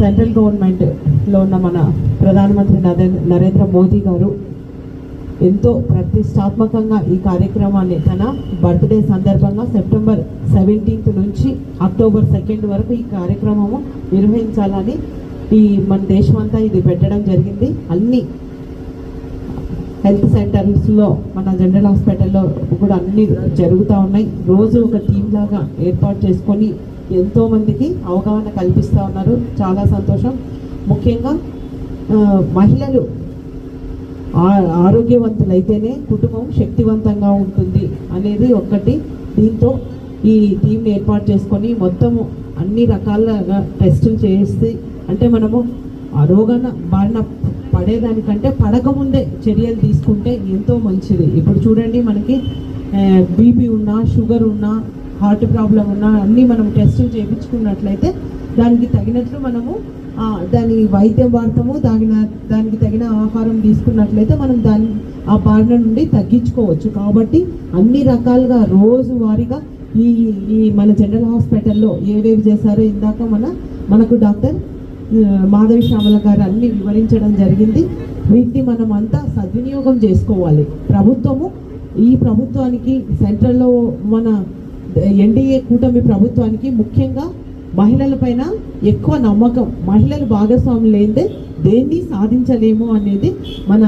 Central గవర్నమెంట్లో ఉన్న మన ప్రధానమంత్రి నరే- నరేంద్ర మోదీ గారు ఎంతో ప్రతిష్టాత్మకంగా ఈ కార్యక్రమాన్ని తన బర్త్డే సందర్భంగా సెప్టెంబర్ సెవెంటీన్త్ నుంచి అక్టోబర్ సెకండ్ వరకు ఈ కార్యక్రమము నిర్వహించాలని ఈ మన దేశమంతా ఇది పెట్టడం జరిగింది. అన్ని హెల్త్ సెంటర్స్లో మన జనరల్ హాస్పిటల్లో కూడా అన్ని జరుగుతూ ఉన్నాయి. రోజు ఒక టీమ్ లాగా ఏర్పాటు చేసుకొని ఎంతోమందికి అవగాహన కల్పిస్తూ ఉన్నారు. చాలా సంతోషం. ముఖ్యంగా మహిళలు ఆ- ఆరోగ్యవంతులైతేనే కుటుంబం శక్తివంతంగా ఉంటుంది అనేది ఒక్కటి. దీంతో ఈ టీంని ఏర్పాటు చేసుకొని మొత్తము అన్ని రకాలుగా టెస్టులు చేసి అంటే మనము ఆ బారిన పడేదానికంటే పడకముందే చర్యలు తీసుకుంటే ఎంతో మంచిది. ఇప్పుడు చూడండి మనకి బీపీ ఉన్నా షుగర్ ఉన్నా హార్ట్ ప్రాబ్లం ఉన్నా అన్నీ మనం టెస్టులు చేయించుకున్నట్లయితే దానికి తగినట్లు మనము దాని వైద్య వార్తము దాగిన దానికి తగిన ఆహారం తీసుకున్నట్లయితే మనం దాని ఆ బారిన నుండి తగ్గించుకోవచ్చు. కాబట్టి అన్ని రకాలుగా రోజువారీగా ఈ ఈ మన జనరల్ హాస్పిటల్లో ఏవేవి చేశారో ఇందాక మన మనకు డాక్టర్ మాధవి శ్యామల గారు అన్ని వివరించడం జరిగింది. వీటిని మనం అంతా సద్వినియోగం చేసుకోవాలి. ప్రభుత్వము ఈ ప్రభుత్వానికి సెంట్రల్లో మన ఎన్డీఏ కూటమి ప్రభుత్వానికి ముఖ్యంగా మహిళలపైన ఎక్కువ నమ్మకం మహిళలు భాగస్వాములు లేదే దేన్ని సాధించలేము అనేది మన